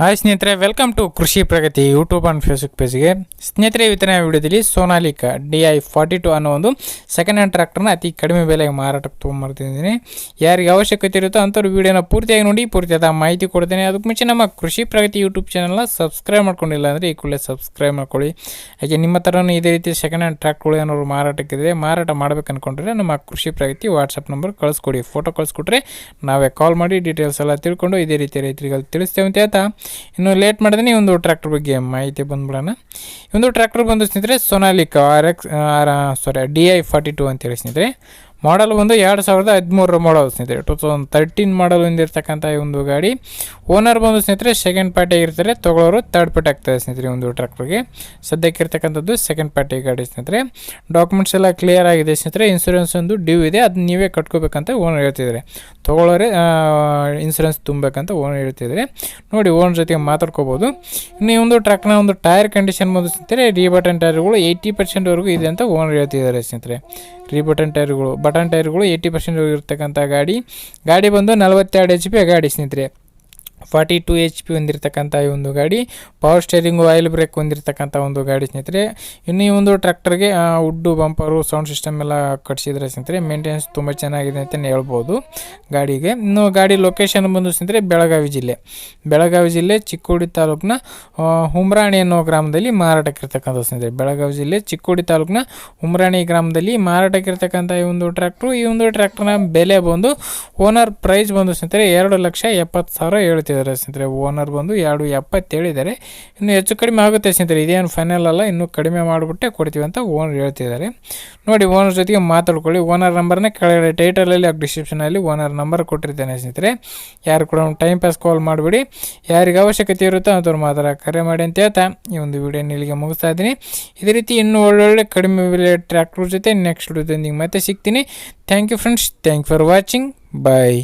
Hi ಸ್ನೇಹಿತರೆ welcome to Krishi Pragati YouTube and Facebook ಪೇಜ್ಗೆ ಸ್ನೇಹಿತರೆ ಇವತ್ತಿನ ವಿಡಿಯೋದಲ್ಲಿ Sonalika D I forty two ಅನ್ನೋ ಒಂದು ಸೆಕೆಂಡ್ ಹ್ಯಾಂಡ್ ಟ್ರ್ಯಾಕ್ಟರ್ನ ಅತಿ ಕಡಿಮೆ ಬೆಲೆಗೆ ಮಾರಾಟಕ್ಕೆ ತೊಗೊಂಬರ್ತಿದ್ದೀನಿ. ಯಾರಿಗೆ ಅವಶ್ಯಕತೆ ಇರುತ್ತೋ ಅಂಥವ್ರು ವೀಡಿಯೋನ ಪೂರ್ತಿಯಾಗಿ ನೋಡಿ, ಪೂರ್ತಿಯಾದ ಮಾಹಿತಿ ಕೊಡ್ತೇನೆ. ಅದಕ್ಕೆ ಮುಂಚೆ ನಮ್ಮ ಕೃಷಿ ಪ್ರಗತಿ ಯೂಟ್ಯೂಬ್ ಚಾನಲ್ನ ಸಬ್ಸ್ಕ್ರೈಬ್ ಮಾಡ್ಕೊಂಡಿಲ್ಲ ಅಂದರೆ ಈ ಕೂಡಲೇ ಸಬ್ಸ್ಕ್ರೈಬ್ ಮಾಡ್ಕೊಳ್ಳಿ. ಹಾಗೆ ನಿಮ್ಮ ಥರನೂ ಇದೇ ರೀತಿ ಸೆಕೆಂಡ್ ಹ್ಯಾಂಡ್ ಟ್ರ್ಯಾಕ್ಟರ್ಗಳು ಏನಾದ್ರು ಮಾರಾಟಕ್ಕಿದ್ರೆ ಮಾರಾಟ ಮಾಡಬೇಕು ಅನ್ಕೊಂಡ್ರೆ ನಮ್ಮ ಕೃಷಿ ಪ್ರಗತಿ ವಾಟ್ಸಪ್ ನಂಬರ್ ಕಳಿಸ್ಕೊಡಿ. ಫೋಟೋ ಕಳಿಸ್ಕೊಟ್ರೆ ನಾವೇ ಕಾಲ್ ಮಾಡಿ ಡೀಟೇಲ್ಸ್ ಎಲ್ಲ ತಿಳ್ಕೊಂಡು ಇದೇ ರೀತಿ ರೈತರಿಗೆ ತಿಳಿಸ್ತೇವೆ ಅಂತ ಹೇಳ್ತಾ ಇನ್ನು ಲೇಟ್ ಮಾಡಿದ್ರೆ ಈ ಒಂದು ಟ್ರ್ಯಾಕ್ಟರ್ ಬಗ್ಗೆ ಮಾಹಿತಿ ಬಂದ್ಬಿಡೋಣ. ಈ ಒಂದು ಟ್ರ್ಯಾಕ್ಟರ್ ಬಂದು ಸ್ನೇಹಿತರೆ Sonalika R X R sorry D I forty two ಅಂತೇಳಿ ಸ್ನೇಹಿತರೆ. ಮಾಡಲ್ ಒಂದು ಎರಡು ಸಾವಿರದ ಹದಿಮೂರರ ಮಾಡಲ್ ಸ್ನೇಹಿತರೆ. ಟು ತೌಸಂಡ್ ತರ್ಟೀನ್ ಮಾಡಲ್ ಹೊಂದಿರತಕ್ಕಂಥ ಈ ಒಂದು ಗಾಡಿ, ಓನರ್ ಬಂದು ಸ್ನೇಹಿತರೆ ಸೆಕೆಂಡ್ ಪಾರ್ಟಿ ಇರ್ತಾರೆ ತಗೊಳ್ಳೋರು ತರ್ಡ್ ಪಾರ್ಟಿ ಆಗ್ತದೆ ಸ್ನೇಹಿತರೆ ಒಂದು ಟ್ರ್ಯಾಕ್ಟರ್ಗೆ ಸದ್ಯಕ್ಕೆ ಇರ್ತಕ್ಕಂಥದ್ದು ಸೆಕೆಂಡ್ ಪಾರ್ಟಿ ಗಾಡಿ ಸ್ನೇಹಿತರೆ. ಡಾಕ್ಯುಮೆಂಟ್ಸ್ ಎಲ್ಲ ಕ್ಲಿಯರ್ ಆಗಿದೆ ಸ್ನೇಹಿತರೆ. ಇನ್ಸೂರೆನ್ಸ್ ಒಂದು ಡ್ಯೂ ಇದೆ. ಅದು ನೀವೇ ಕಟ್ಕೋಬೇಕಂತ ಓನರ್ ಹೇಳ್ತಿದ್ದಾರೆ. ತೊಗೊಳೋರೆ ಇನ್ಸೂರೆನ್ಸ್ ತುಂಬಬೇಕಂತ ಓನರ್ ಹೇಳ್ತಿದ್ದಾರೆ. ನೋಡಿ ಓನರ್ ಜೊತೆಗೆ ಮಾತಾಡ್ಕೋಬೋದು. ಇನ್ನು ಈ ಒಂದು ಟ್ರಕ್ನ ಒಂದು ಟೈರ್ ಕಂಡೀಷನ್ ಬಂದು ಸ್ನೇಹಿತರೆ ರೀಬಟನ್ ಟೈರ್ಗಳು ಏಯ್ಟಿ ಪರ್ಸೆಂಟ್ವರೆಗೂ ಇದೆ ಅಂತ ಓನರ್ ಹೇಳ್ತಿದ್ದಾರೆ ಸ್ನೇಹಿತರೆ. ರೀ ಬಟನ್ ಟೈರ್ಗಳು ಬಟನ್ ಟೈರ್ಗಳು ಏಯ್ಟಿ ಪರ್ಸೆಂಟ್ ಇರ್ತಕ್ಕಂಥ ಗಾಡಿ. ಗಾಡಿ ಬಂದು ನಲವತ್ತೆರಡು ಎಚ್ ಪಿ ಗಾಡಿ ಸ್ನೇಹಿತರೆ. ಫಾರ್ಟಿ ಟು ಎಚ್ ಪಿ ಹೊಂದಿರತಕ್ಕಂಥ ಈ ಒಂದು ಗಾಡಿ ಪವರ್ ಸ್ಟೇರಿಂಗು ಆಯಿಲ್ ಬ್ರೇಕ್ ಹೊಂದಿರತಕ್ಕಂಥ ಒಂದು ಗಾಡಿ ಸ್ನೇಹಿತರೆ. ಇನ್ನು ಈ ಒಂದು ಟ್ರ್ಯಾಕ್ಟರ್ಗೆ ಉಡ್ಡು ಬಂಪರು ಸೌಂಡ್ ಸಿಸ್ಟಮ್ ಎಲ್ಲ ಕಟ್ಸಿದ್ರೆ ಸ್ನೇಹಿತರೆ ಮೇಂಟೆನೆನ್ಸ್ ತುಂಬ ಚೆನ್ನಾಗಿದೆ ಅಂತಲೇ ಹೇಳ್ಬೋದು ಗಾಡಿಗೆ. ಇನ್ನು ಗಾಡಿ ಲೊಕೇಶನ್ ಬಂದು ಸ್ನೇಹಿತರೆ, ಬೆಳಗಾವಿ ಜಿಲ್ಲೆ. ಬೆಳಗಾವಿ ಜಿಲ್ಲೆ ಚಿಕ್ಕೋಡಿ ತಾಲೂಕಿನ ಹುಮ್ರಾಣಿ ಅನ್ನೋ ಗ್ರಾಮದಲ್ಲಿ ಮಾರಾಟಕ್ಕಿರ್ತಕ್ಕಂಥ ಸ್ನೇಹಿತರೆ. ಬೆಳಗಾವಿ ಜಿಲ್ಲೆ ಚಿಕ್ಕೋಡಿ ತಾಲೂಕಿನ ಹುಮ್ರಾಣಿ ಗ್ರಾಮದಲ್ಲಿ ಮಾರಾಟಕ್ಕಿರ್ತಕ್ಕಂಥ ಈ ಒಂದು ಟ್ರ್ಯಾಕ್ಟ್ರು ಈ ಒಂದು ಟ್ರ್ಯಾಕ್ಟರ್ನ ಬೆಲೆ ಬಂದು ಓನರ್ ಪ್ರೈಸ್ ಬಂದು ಸ್ನೇಹಿತರೆ, ಎರಡು ಲಕ್ಷ ಎಪ್ಪತ್ತು ಸಾವಿರ ಹೇಳ್ತಿದ್ದಾರೆ ಸ್ನೇಹಿತರೆ. ಓನರ್ ಬಂದು ಎರಡು ಎಪ್ಪತ್ತು ಹೇಳಿದ್ದಾರೆ. ಇನ್ನು ಹೆಚ್ಚು ಕಡಿಮೆ ಆಗುತ್ತೆ ಸ್ನೇಹಿತರೆ. ಇದೇನು ಫೈನಲ್ ಅಲ್ಲ, ಇನ್ನೂ ಕಡಿಮೆ ಮಾಡಿಬಿಟ್ಟೆ ಕೊಡ್ತೀವಿ ಅಂತ ಓನರ್ ಹೇಳ್ತಿದ್ದಾರೆ. ನೋಡಿ ಓನರ್ ಜೊತೆಗೆ ಮಾತಾಡ್ಕೊಳ್ಳಿ. ಓನರ್ ನಂಬರ್ನ ಕೆಳಗಡೆ ಟೈಟಲಲ್ಲಿ ಹಾಗೂ ಡಿಸ್ಕ್ರಿಪ್ಷನಲ್ಲಿ ಓನರ್ ನಂಬರ್ ಕೊಟ್ಟಿರ್ತೇನೆ ಸ್ನೇಹಿತರೆ. ಯಾರು ಕೂಡ ಟೈಮ್ ಪಾಸ್ ಕಾಲ್ ಮಾಡಿಬಿಡಿ. ಯಾರಿಗೆ ಅವಶ್ಯಕತೆ ಇರುತ್ತೋ ಅಂಥವ್ರು ಮಾತ್ರ ಕರೆ ಮಾಡಿ ಅಂತ ಹೇಳ್ತಾ ಈ ಒಂದು ವಿಡಿಯೋ ಇಲ್ಲಿಗೆ ಮುಗಿಸ್ತಾ ಇದ್ದೀನಿ. ಇದೇ ರೀತಿ ಇನ್ನೂ ಒಳ್ಳೊಳ್ಳೆ ಕಡಿಮೆ ಬೆಲೆ ಟ್ರ್ಯಾಕ್ಟರ್ ಜೊತೆ ನೆಕ್ಸ್ಟ್ ವಿಡಿಯೋದೊಂದಿಗೆ ಮತ್ತೆ ಸಿಗ್ತೀನಿ. Thank you friends thank for watching bye